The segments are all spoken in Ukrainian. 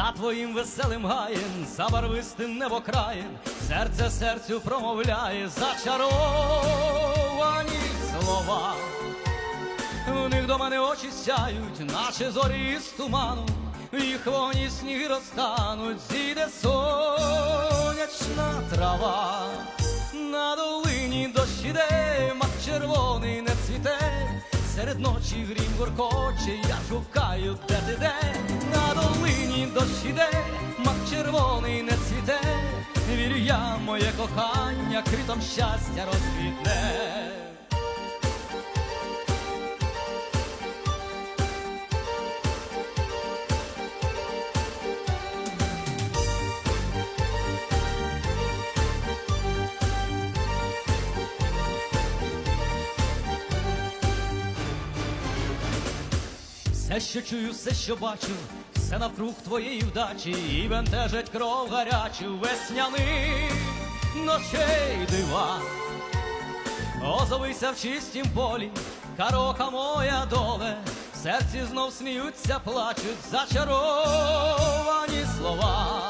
Та твоїм веселим гаєм, за барвистим небокраєм, серце серцю промовляє зачаровані слова. У них до мене очі сяють, наче зорі з туману, в їх воні сніги розтануть, зійде сонячна трава. На долині дощ іде, мак червоний не цвіте, серед ночі грім гуркоче, я шукаю, де ти де, дощ іде, мак червоний не цвіте, вірю я, моє кохання, критом щастя розквітне. Все, що чую, все, що бачу, все навкруг твоєї вдачі, і бентежить кров гарячу весняних ночей дива. Озовися в чистім полі, карока моя доле, в серці знов сміються, плачуть зачаровані слова.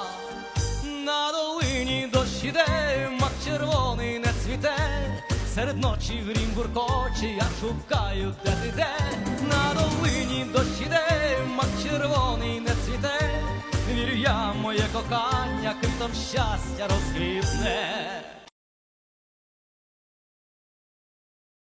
На долині дощ іде, мак червоний не цвіте, серед ночі грім гуркоче, я шукаю, де ти де, я, моє кохання, критом щастя розквітне.